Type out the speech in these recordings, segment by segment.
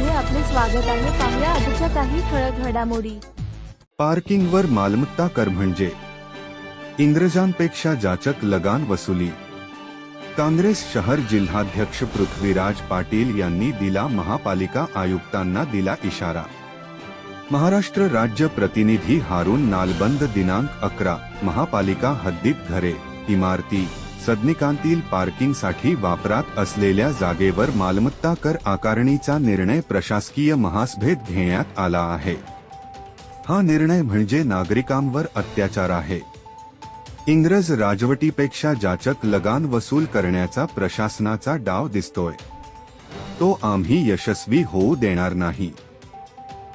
स्वागत आहे पाहुया आजच्या काही ठळक घडामोडी. पार्किंगवर मालमत्ता कर म्हणजे इंग्रजांपेक्षा जाचक लगान वसुली. काँग्रेस शहर जिल्हाध्यक्ष पृथ्वीराज पाटील यांनी दिला महापालिका आयुक्तांना दिला इशारा. महाराष्ट्र राज्य प्रतिनिधी हारून नालबंद दिनांक अकरा महापालिका हद्दीत घरे इमारती. सदनिकांतील पार्किंगसाठी वापरात असलेल्या जागेवर मालमत्ता कर आकारणीचा निर्णय प्रशासकीय महासभेत घेण्यात आला आहे. हा निर्णय म्हणजे नागरिकांवर अत्याचार आहे. इंग्रज राजवटीपेक्षा जाचक लगान वसूल करण्याचा प्रशासनाचा डाव दिसतोय. तो आम्ही यशस्वी होऊ देणार नाही.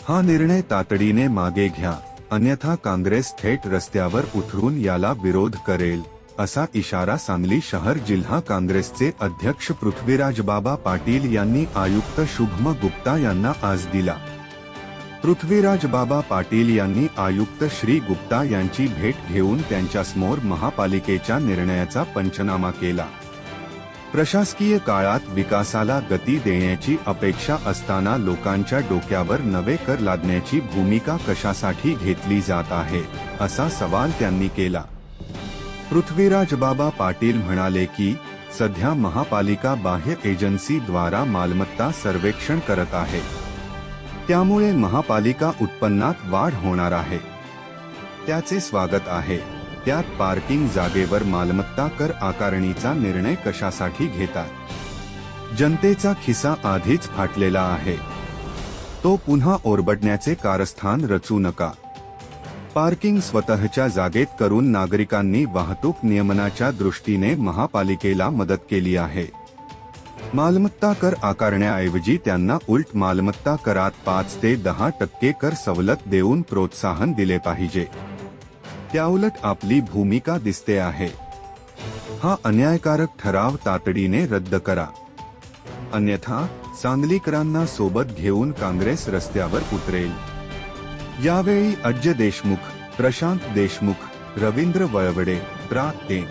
हा निर्णय तातडीने मागे घ्या अन्यथा काँग्रेस थेट रस्त्यावर उतरून याला विरोध करेल. असा इशारा सांगली शहर जिल्हा काँग्रेसचे अध्यक्ष पृथ्वीराज बाबा पाटील यांनी आयुक्त शुभम गुप्ता यांना आज दिला. पृथ्वीराज बाबा पाटील यांनी आयुक्त श्री गुप्ता यांची भेट घेऊन त्यांच्यासमोर महापालिकेच्या निर्णयाचा पंचनामा केला. प्रशासकीय काळात विकासाला गती देण्याची अपेक्षा असताना लोकांच्या डोक्यावर नवे कर लादण्याची भूमिका कशासाठी घेतली जात आहे असा सवाल त्यांनी केला. पृथ्वीराज बाबा पाटील म्हणाले की सध्या महापालिका बाह्य एजन्सीद्वारा मालमत्ता सर्वेक्षण करत आहे. त्यामुळे महापालिका उत्पन्नात वाढ होणार आहे. त्याचे स्वागत आहे. त्यात पार्किंग जागेवर मालमत्ता कर आकारणीचा निर्णय कशासाठी घेतात? जनतेचा खिसा आधीच फाटलेला आहे. तो पुन्हा ओरबडण्याचे कारस्थान रचू नका. पार्किंग स्वतःच्या जागेत करून नागरिकांनी वाहतूक नियमनाच्या दृष्टीने महापालिकेला मदत केली आहे. मालमत्ता कर आकारण्याऐवजी त्यांना उलट मालमत्ता करात पाच ते दहा टक्के कर सवलत देऊन प्रोत्साहन दिले पाहिजे. त्याउलट आपली भूमिका दिसते आहे. हा अन्यायकारक ठराव तातडीने रद्द करा. अन्यथा सांगलीकरांना सोबत घेऊन काँग्रेस रस्त्यावर उतरेल. यावेळी अज्य देशमुख प्रशांत देशमुख रवींद्र वळवडे प्रा ते.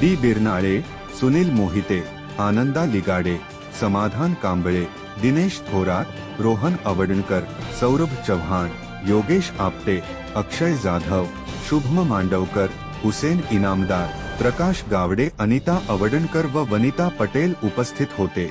डी. बिरनाळे सुनील मोहिते आनंदा लिगाडे समाधान कांबळे दिनेश थोरात रोहन आवडणकर सौरभ चव्हाण योगेश आपटे अक्षय जाधव शुभम मांडवकर हुसेन इनामदार प्रकाश गावडे अनिता अवडणकर व वनिता पटेल उपस्थित होते.